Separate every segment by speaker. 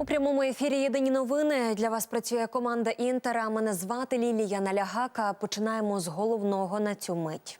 Speaker 1: У прямому ефірі єдині новини для вас працює команда Інтера. Мене звати Лілія Налягака. Починаємо з головного на цю мить.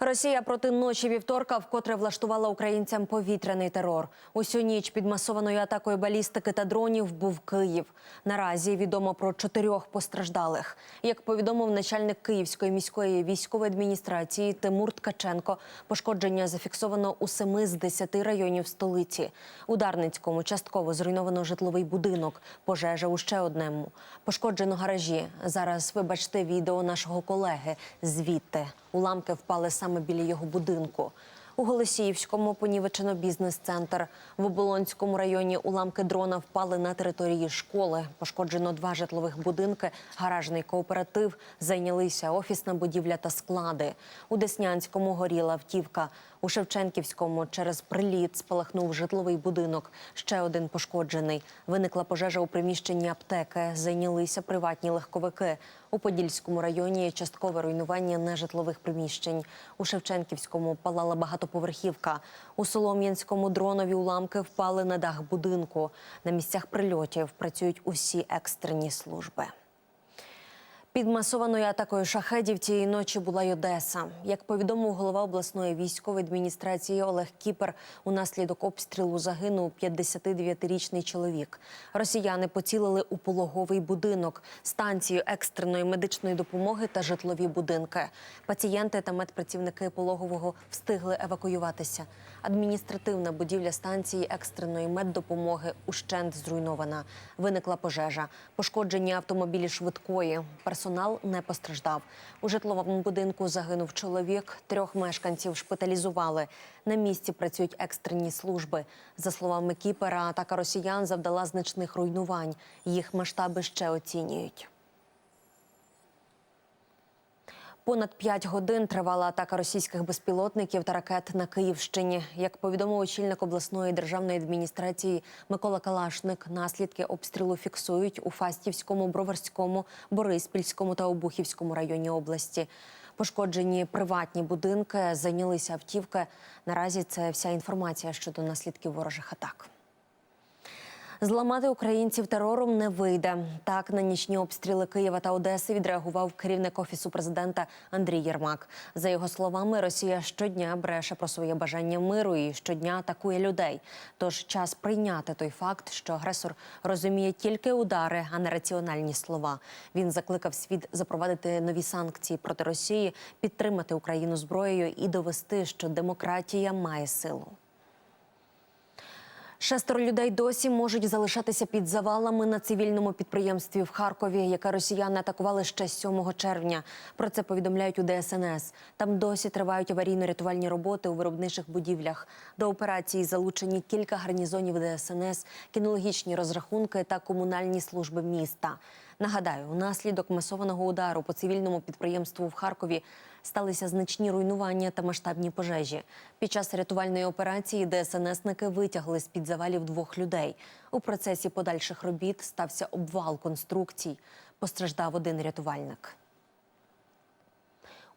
Speaker 1: Росія проти ночі вівторка вкотре влаштувала українцям повітряний терор. Усю ніч під масованою атакою балістики та дронів був Київ. Наразі відомо про чотирьох постраждалих. Як повідомив начальник Київської міської військової адміністрації Тимур Ткаченко, пошкодження зафіксовано у семи з десяти районів столиці. У Дарницькому частково зруйновано житловий будинок. Пожежа у ще одному. Пошкоджено гаражі. Зараз ви бачите відео нашого колеги звідти. Уламки впали саме біля його будинку. У Голосіївському понівечено бізнес-центр. В Оболонському районі уламки дрона впали на території школи. Пошкоджено два житлових будинки, гаражний кооператив, зайнялися офісна будівля та склади. У Деснянському горіла автівка. У Шевченківському через приліт спалахнув житловий будинок. Ще один пошкоджений. Виникла пожежа у приміщенні аптеки. Зайнялися приватні легковики. У Подільському районі часткове руйнування нежитлових приміщень. У Шевченківському палала багатоповерхівка. У Солом'янському дронові уламки впали на дах будинку. На місцях прильотів працюють усі екстрені служби. Під масованою атакою шахедів цієї ночі була й Одеса. Як повідомив голова обласної військової адміністрації Олег Кіпер, унаслідок обстрілу загинув 59-річний чоловік. Росіяни поцілили у пологовий будинок, станцію екстреної медичної допомоги та житлові будинки. Пацієнти та медпрацівники пологового встигли евакуюватися. Адміністративна будівля станції екстреної меддопомоги ущент зруйнована. Виникла пожежа, пошкоджені автомобілі швидкої. Персонал не постраждав. У житловому будинку загинув чоловік. Трьох мешканців шпиталізували. На місці працюють екстрені служби. За словами Кіпера, атака росіян завдала значних руйнувань. Їх масштаби ще оцінюють. Понад п'ять годин тривала атака російських безпілотників та ракет на Київщині. Як повідомив очільник обласної державної адміністрації Микола Калашник, наслідки обстрілу фіксують у Фастівському, Броварському, Бориспільському та Обухівському районі області. Пошкоджені приватні будинки, зайнялися автівки. Наразі це вся інформація щодо наслідків ворожих атак. Зламати українців терором не вийде. Так на нічні обстріли Києва та Одеси відреагував керівник офісу президента Андрій Єрмак. За його словами, Росія щодня бреше про своє бажання миру і щодня атакує людей. Тож час прийняти той факт, що агресор розуміє тільки удари, а не раціональні слова. Він закликав світ запровадити нові санкції проти Росії, підтримати Україну зброєю і довести, що демократія має силу. Шестеро людей досі можуть залишатися під завалами на цивільному підприємстві в Харкові, яке росіяни атакували ще 7 червня. Про це повідомляють у ДСНС. Там досі тривають аварійно-рятувальні роботи у виробничих будівлях. До операції залучені кілька гарнізонів ДСНС, кінологічні розрахунки та комунальні служби міста. Нагадаю, унаслідок масованого удару по цивільному підприємству в Харкові сталися значні руйнування та масштабні пожежі. Під час рятувальної операції ДСНСники витягли з під завалів двох людей. У процесі подальших робіт стався обвал конструкцій. Постраждав один рятувальник.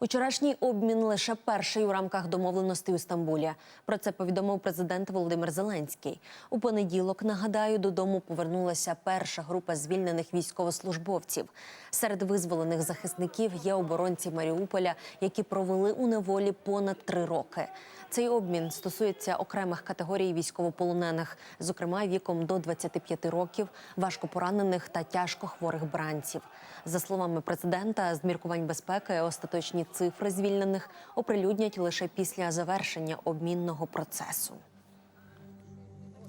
Speaker 1: Учорашній обмін лише перший у рамках домовленостей у Стамбулі. Про це повідомив президент Володимир Зеленський. У понеділок, нагадаю, додому повернулася перша група звільнених військовослужбовців. Серед визволених захисників є оборонці Маріуполя, які провели у неволі понад три роки. Цей обмін стосується окремих категорій військовополонених, зокрема віком до 25 років, важкопоранених та тяжко хворих бранців. За словами президента, з міркувань безпеки остаточні цифри звільнених оприлюднять лише після завершення обмінного процесу.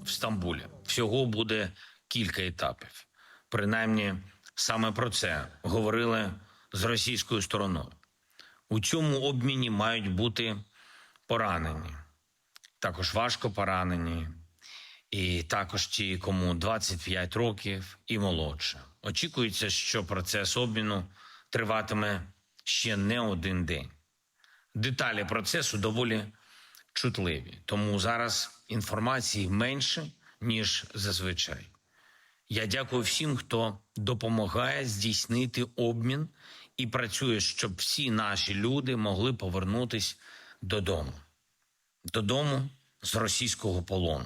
Speaker 2: в Стамбулі. Всього буде кілька етапів. Принаймні, саме про це говорили з російською стороною. У цьому обміні мають бути поранені, також важко поранені, і також ті, кому 25 років і молодше. Очікується, що процес обміну триватиме ще не один день. Деталі процесу доволі чутливі, тому зараз інформації менше, ніж зазвичай. Я дякую всім, хто допомагає здійснити обмін і працює, щоб всі наші люди могли повернутись додому, додому з російського полону.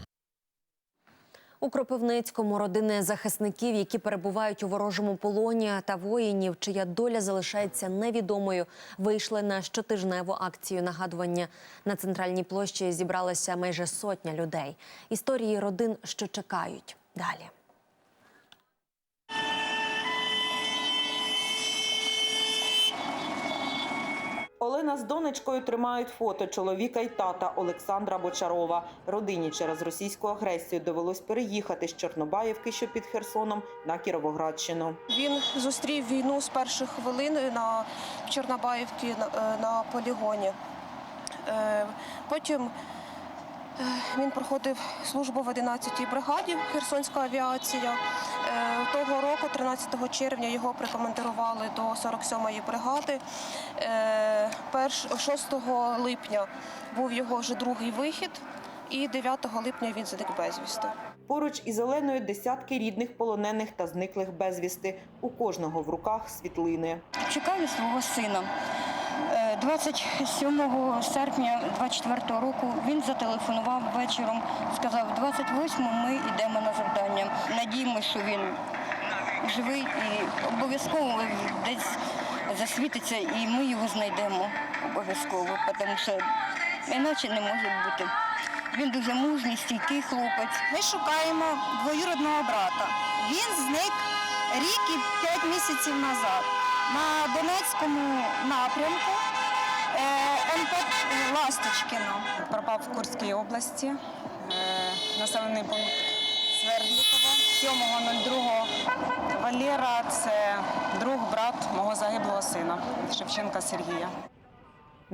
Speaker 1: У Кропивницькому родини захисників, які перебувають у ворожому полоні, та воїнів, чия доля залишається невідомою, вийшли на щотижневу акцію нагадування. На центральній площі зібралася майже сотня людей. Історії родин, що чекають. Далі.
Speaker 3: Олена з донечкою тримають фото чоловіка й тата Олександра Бочарова. Родині через російську агресію довелось переїхати з Чорнобаївки, що під Херсоном, на Кіровоградщину.
Speaker 4: Він зустрів війну з перших хвилин на Чорнобаївці на, е, полігоні. Е, Потім е, він проходив службу в 11-й бригаді Херсонська авіація. Е, Того року, 13 червня, його прикомандирували до 47-ї бригади. Е, перш- 6 липня був його вже другий вихід, і 9 липня він зник безвісти.
Speaker 3: Поруч із Оленою десятки рідних полонених та зниклих безвісти. У кожного в руках світлини.
Speaker 5: Чекаю свого сина. Е, 27 серпня 24 року він зателефонував вечором, сказав, 28 ми йдемо на завдання. Надіємося, що він живий і обов'язково десь засвітиться, і ми його знайдемо обов'язково, тому що іначе не може бути. Він дуже мужній, стійкий хлопець.
Speaker 6: Ми шукаємо двоюродного брата. Він зник рік і п'ять місяців назад на Донецькому напрямку е, Ласточкіно.
Speaker 7: пропав в Курській області, е, населений пункт Свердлікова. 7.02 Валера це друг, брат мого загиблого сина Шевченка Сергія.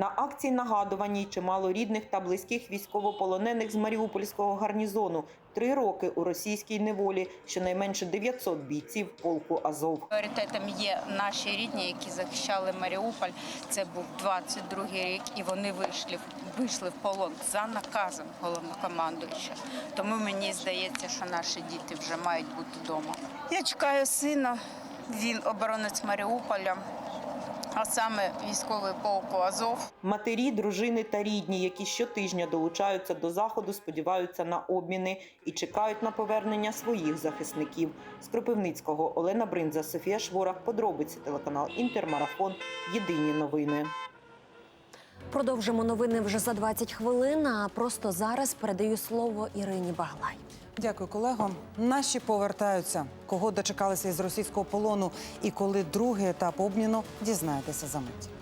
Speaker 3: На акції нагадуваній чимало рідних та близьких військовополонених з Маріупольського гарнізону. Три роки у російській неволі, щонайменше 900 бійців полку Азов.
Speaker 8: Пріоритетом є наші рідні, які захищали Маріуполь. Це був 22-й рік, і вони вийшли, вийшли в полон за наказом головнокомандуюча. Тому мені здається, що наші діти вже мають бути вдома. Я чекаю сина. Він оборонець Маріуполя, а саме військовий полку Азов.
Speaker 3: Матері, дружини та рідні, які щотижня долучаються до заходу, сподіваються на обміни і чекають на повернення своїх захисників. З Кропивницького Олена Бринза, Софія Шворах. Подробиці телеканал Інтермарафон. Єдині новини.
Speaker 1: Продовжимо новини вже за 20 хвилин. А просто зараз передаю слово Ірині Баглай.
Speaker 9: Дякую, колего. Наші повертаються. Кого дочекалися із російського полону і коли другий етап обміну, дізнаєтеся за мить.